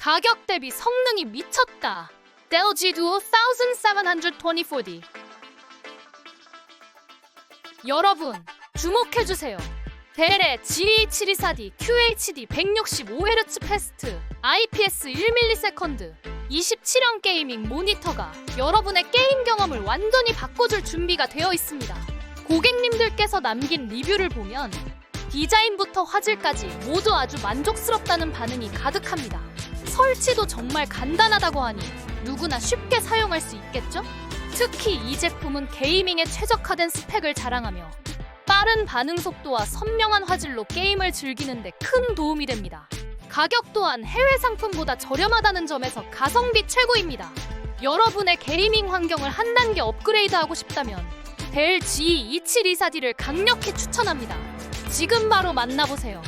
가격 대비 성능이 미쳤다. Dell G Duo 1724D. 여러분, 주목해주세요. 델의 GH724D QHD 165Hz 패스트 IPS 1ms 27형 게이밍 모니터가 여러분의 게임 경험을 완전히 바꿔줄 준비가 되어 있습니다. 고객님들께서 남긴 리뷰를 보면 디자인부터 화질까지 모두 아주 만족스럽다는 반응이 가득합니다. 설치도 정말 간단하다고 하니 누구나 쉽게 사용할 수 있겠죠? 특히 이 제품은 게이밍에 최적화된 스펙을 자랑하며 빠른 반응 속도와 선명한 화질로 게임을 즐기는데 큰 도움이 됩니다. 가격 또한 해외 상품보다 저렴하다는 점에서 가성비 최고입니다. 여러분의 게이밍 환경을 한 단계 업그레이드하고 싶다면 델 G2724D를 강력히 추천합니다. 지금 바로 만나보세요.